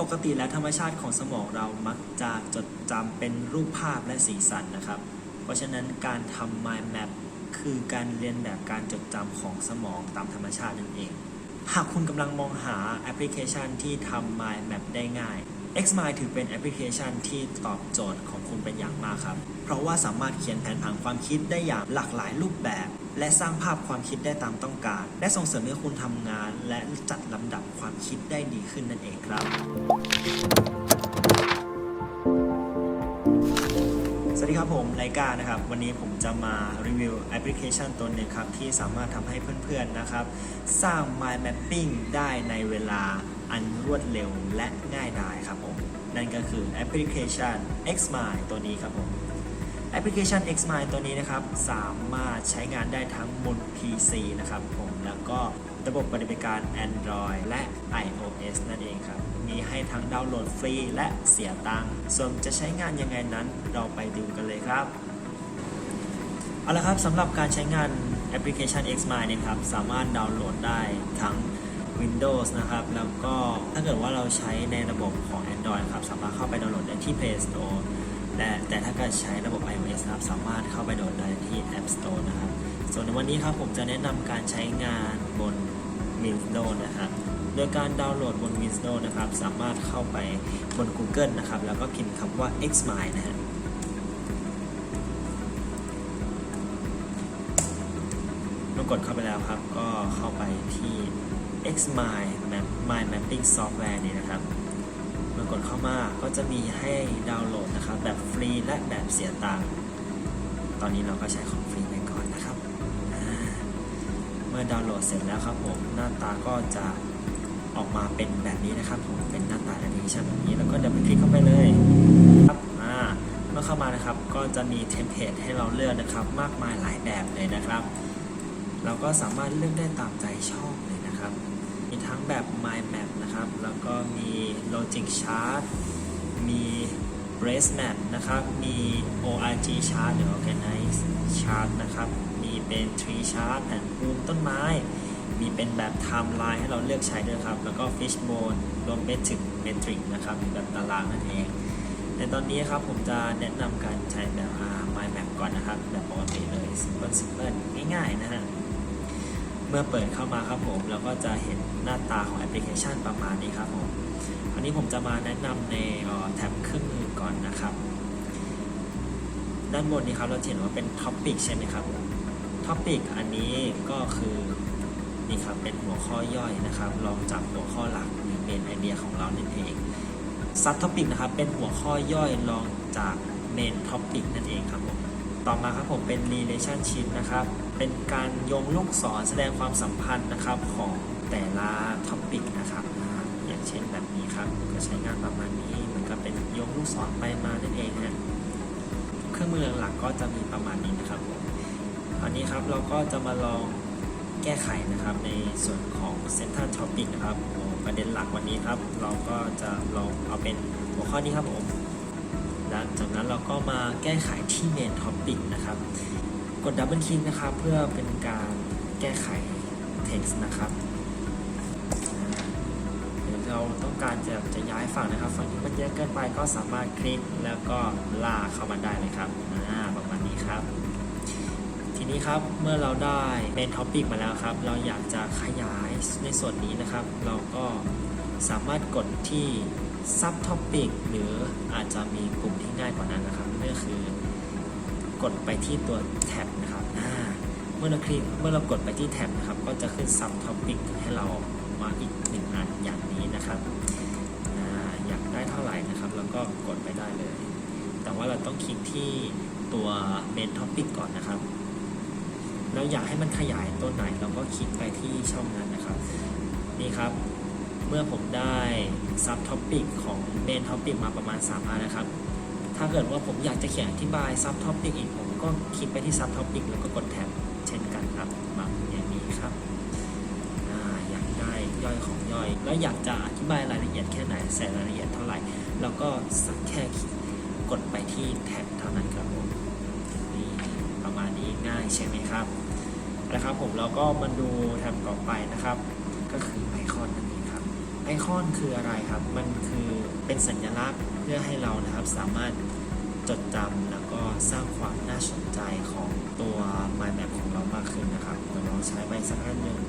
ปกติแล้วธรรมชาติของสมองเรามักจะจดจำเป็นรูปภาพและสีสันนะครับ เพราะฉะนั้นการทำ mind map คือการเรียนแบบการจดจำของสมองตามธรรมชาตินั่นเอง หากคุณกำลังมองหาแอปพลิเคชันที่ทำ mind map ได้ง่าย Xmind ถือเป็นแอปพลิเคชันที่ตอบโจทย์ของคุณเป็นอย่างมากครับ เพราะว่าสามารถเขียนแผนผังความคิดได้อย่างหลากหลายรูปแบบ และสร้างภาพความคิดได้ตามต้องการ และส่งเสริมให้คุณทำงาน และจัดลำดับความคิดได้ดีขึ้นนั่นเองครับ สวัสดีครับผมไลกานะครับ วันนี้ผมจะมารีวิวแอปพลิเคชันตัวหนึ่งครับ ที่สามารถทำให้เพื่อนๆนะครับ สร้าง mind mapping ได้ในเวลาอันรวดเร็วและง่ายดาย นั่นก็คือแอปพลิเคชัน Xmind ตัวนี้ครับผมแอปพลิเคชัน Xmind ตัวนี้นะครับ สามารถใช้งานได้ทั้งบน PC นะครับผมแล้วก็ระบบปฏิบัติการ Android และ iOS นั่นเองครับ มีให้ทั้งดาวน์โหลดฟรีและเสียตังค์ส่วนจะใช้งานยังไงนั้นเราไปดูกันเลยครับ เอาละครับสำหรับการใช้งานแอปพลิเคชัน Xmind เนี่ยครับ สามารถดาวน์โหลดได้ทั้ง Windows นะครับ แล้วก็ถ้าเกิดว่าเราใช้ในระบบของ Android ครับ สามารถเข้าไปดาวน์โหลดได้ที่ Play Store และแต่ถ้าเกิดใช้ระบบ iOS ครับ สามารถเข้าไปโหลดได้ที่ App Store นะครับ ส่วนในวันนี้ครับผมจะแนะนำการใช้งานบน Windows นะครับโดยการดาวน์โหลดบน Windows นะครับ สามารถเข้าไปบน Google นะครับ แล้วก็พิมพ์คำว่า Xmind นะฮะเมื่อกดเข้าไปแล้วครับ ก็เข้าไปที่ Xmind Map My Mapping Software นี่นะครับเมื่อกดเข้ามาก็จะมีให้ดาวน์โหลดนะครับ แบบฟรีและแบบเสียตังค์ตอนนี้เราก็ใช้ของฟรีไปก่อนนะครับ เมื่อดาวน์โหลดเสร็จแล้วครับผม หน้าตาก็จะออกมาเป็นแบบนี้นะครับผมเป็นหน้าตาแอปพลิเคชันแบบนี้แล้วก็เดี๋ยวไปคลิกเข้าไปเลยครับอ่าเมื่อเข้ามานะครับก็จะมีเทมเพลตให้เราเลือกนะครับ มากมายหลายแบบเลยนะครับ เราก็สามารถเลือกได้ตามใจชอบเลย ทั้งแบบ mind map นะครับ แล้วก็มี logic chart มี brace map นะครับ มี org chart หรือ organize chart นะครับ มีเป็น tree chart แผนภูมิต้นไม้ มีเป็นแบบ timeline ให้เราเลือกใช้ด้วยครับ แล้วก็ fishbone รวมไปถึง metric นะครับ แบบตารางนั่นเอง ในตอนนี้ครับผมจะแนะนำการใช้แบบ mind map ก่อนนะครับ แบบปกติเลย simple simple ง่ายๆนะฮะ เมื่อเปิดเข้ามาครับผมเราก็จะเห็นหน้าตาของแอปพลิเคชันประมาณนี้ครับผมอันนี้ผมจะมาแนะนำในแท็บเครื่องมือก่อนนะครับ ด้านบนนี้ครับเราเห็นว่าเป็นท็อปิกใช่ไหมครับท็อปิกอันนี้ก็คือนี่ครับเป็นหัวข้อย่อยนะครับรองจากหัวข้อหลักหรือเมนไอเดียของเรานั่นเองซับท็อปิกนะครับเป็นหัวข้อย่อยรองจากเมนท็อปิกนั่นเองครับผมต่อมาครับผมเป็น relationship นะครับ เป็นการโยงลูกศรแสดงความสัมพันธ์นะครับของแต่ละท็อปิกนะครับอย่างเช่นแบบนี้ครับก็ใช้งานประมาณนี้มือนกับเป็นโยงลูกศรไปมานั่นเองฮะเครื่องมือหลักๆก็จะมีประมาณนี้นะครับผมอันนี้ครับเราก็จะมาลองแก้ไขนะครับในส่วนของ Central Topic นะครับประเด็นหลักวันนี้ครับ เราก็จะลองเอาเป็นหัวข้อนี้ครับผมหลังจากนั้นเราก็มาแก้ไขที่ main topic นะครับ กดดับเบิลคลิกนะครับเพื่อเป็นการแก้ไข text นะครับหรือเราต้องการจะจะย้ายฝั่งนะครับฝั่งที่มันเยอะเกินไปก็สามารถคลิกแล้วก็ลากเข้ามาได้เลยครับประมาณนี้ครับ ทีนี้ครับเมื่อเราได้เป็นท็อปิกมาแล้วครับ เราอยากจะขยายในส่วนนี้นะครับ เราก็สามารถกดที่ซับท็อปิกหรืออาจจะมีปุ่มที่ง่ายกว่านั้นนะครับนั่นก็คือ กดไปที่ตัวแท็บนะครับเมื่อเราคลิกเมื่อเรากดไปที่แท็บนะครับ ก็จะขึ้นซับท็อปิกให้เรามาอีกหนึ่งอันอย่างนี้นะครับออยากได้เท่าไหร่นะครับ แล้วก็กดไปได้เลย แต่ว่าเราต้องคลิกที่ตัวเมนท็อปิกก่อนนะครับเราอยากให้มันขยายตัวไหนเราก็คลิกไปที่ช่องนั้นนะครับ นี่ครับ เมื่อผมได้ซับท็อปิกของเมนท็อปิกมาประมาณ3อันนะครับ ถ้าเกิดว่าผมอยากจะเขียนอธิบายซับท็อปิกอีกผมก็คลิกไปที่ซับท็อปิกแล้วก็กดแท็บเช่นกันครับมาอย่างนี้ครับออยากได้ย่อยของย่อย แล้วอยากจะอธิบายรายละเอียดแค่ไหนใส่รายละเอียดเท่าไหร่ แล้วก็สักแค่กดไปที่แท็บเท่านั้นครับผมนี่ประมาณนี้ง่ายใช่ไหมครับนะครับผมเราก็มาดูแท็บต่อไปนะครับ ก็คือไอคอนนั่น ไอคอนคืออะไรครับ มันคือเป็นสัญลักษณ์เพื่อให้เรานะครับสามารถจดจำแล้วก็สร้างความน่าสนใจของตัว mind map ของเรามากขึ้นนะครับเดี๋ยวลองใช้ไปสักอันหนึ่ง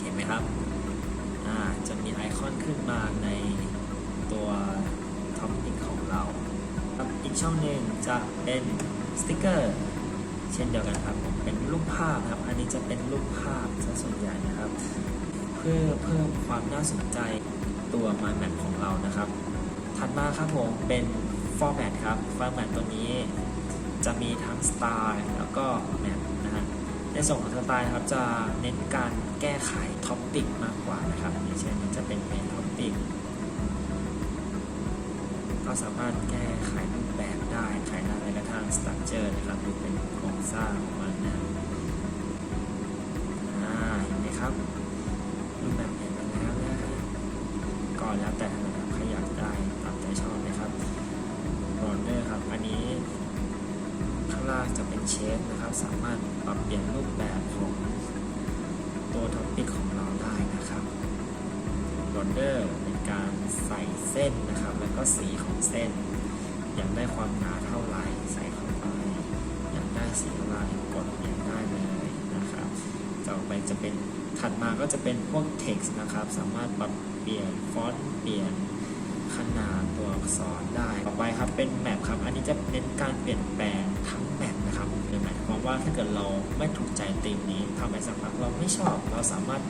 เห็นไหมครับอ่าจะมีไอคอนขึ้นมาในตัวท็อปิกของเราครับอีกช่องหนึ่งจะเป็นสติกเกอร์เช่นเดียวกันครับ เป็นรูปภาพครับ อันนี้จะเป็นรูปภาพซะส่วนใหญ่นะครับ พื่อเพิ่มความน่าสนใจตัว mind map ของเรานะครับ ถัดมาครับผมเป็น format ครับ format ตัวนี้จะมีทั้งสไตล์แล้วก็ map นะฮะในส่วนของสไตล์ครับจะเน้นการแก้ไขท็อปปิกมากกว่านะครับอย่างเช่นจะเป็นเมนท็อปปิกก็สามารถแก้ไขรูปแบบได้ไขได้แม้กระทั่งสตั๊กเจอร์นะครับดูเป็นโครงสร้างของมันนะอ่าเห็นไหมครับ รูปแบบเห็นมาแล้วนะก็ แล้วแต่นะครับใครอยากได้ตามใจชอบนะครับบรอนเดอร์ครับ อันนี้ข้างล่างจะเป็นเชฟนะครับ สามารถปรับเปลี่ยนรูปแบบของตัวท็อปปิกของเราได้นะครับบรอนเดอร์เป็นการใส่เส้นนะครับ แล้วก็สีของเส้น อยากได้ความหนาเท่าไหร่ใส่เข้าไปอยากได้สีอะไรกดเปลี่ยนได้เลยนะครับต่อไปจะเป็นถัดมาก็จะเป็นพวก text นะครับ สามารถปรับ เปลี่ยนฟอนต์เปลี่ยนขนาดตัวอักษรได้ ต่อไปครับเป็นแมปครับ อันนี้จะเน้นการเปลี่ยนแปลงทั้งแมปนะครับโดยหมายความว่าถ้าเกิดเราไม่ถูกใจธีมนี้ทำไปสักพักเราไม่ชอบ เราสามารถ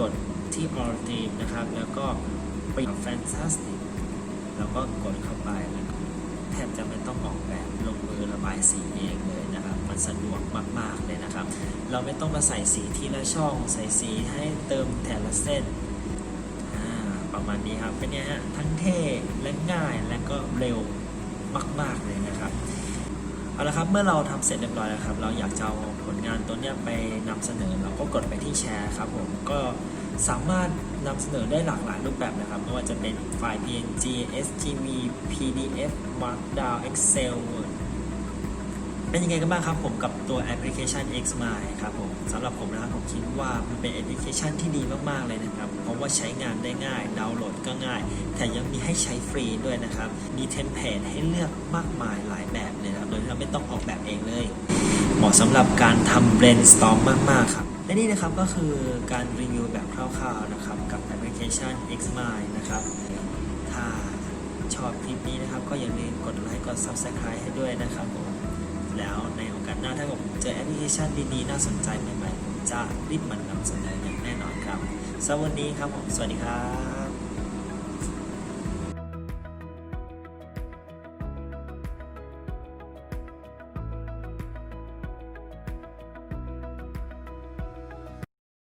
กดที่ all theme นะครับ แล้วก็ไปิด fantastic แล้วก็กดเข้าไปแล้วแทบจะไม่ต้องออกแบบลงมือระบายสีเองเลยนะครับ มันสะดวกมาก ๆ เลยนะครับ เราไม่ต้องมาใส่สีทีละช่อง ใส่สีให้เติมแต่ละเส้น ประมาณนี้ครับเป็นไงฮะทั้งเท่และง่ายและก็เร็วมากๆเลยนะครับเอาละครับเมื่อเราทำเสร็จเรียบร้อยแล้วครับ เราอยากจะเอาผลงานตัวเนี้ยไปนำเสนอเราก็กดไปที่แชร์ครับผมก็สามารถนำเสนอได้หลากหลายรูปแบบนะครับ ไม่ว่าจะเป็นไฟล์ PNG SGV PDF Markdown Excel Word เป็นยังไงกันบ้างครับผมกับตัวแอปพลิเคชัน Xmind ครับผมสำหรับผมนะครับผมคิดว่ามันเป็นแอปพลิเคชันที่ดีมากๆเลยนะครับ เพราะว่าใช้งานได้ง่าย ดาวน์โหลดก็ง่าย แถมยังมีให้ใช้ฟรีด้วยนะครับ มีเทมเพลตให้เลือกมากมายหลายแบบเลยนะครับโดยที่เราไม่ต้องออกแบบเองเลย เหมาะสำหรับการทำ brainstorm มากๆครับและนี่นะครับก็คือการรีวิวแบบคร่าวๆนะครับกับแอปพลิเคชัน Xmind นะครับถ้าชอบคลิปนี้นะครับก็อย่าลืมกดไลค์กด Subscribe ให้ด้วยนะครับผม แล้วในโอกาสหน้าถ้าผมเจอแอปพลิเคชันดีๆน่าสนใจใหม่ๆจะรีบมันนำเสนออย่างแน่นอนครับสำหรับวันนี้ครับผมสวัสดีครับ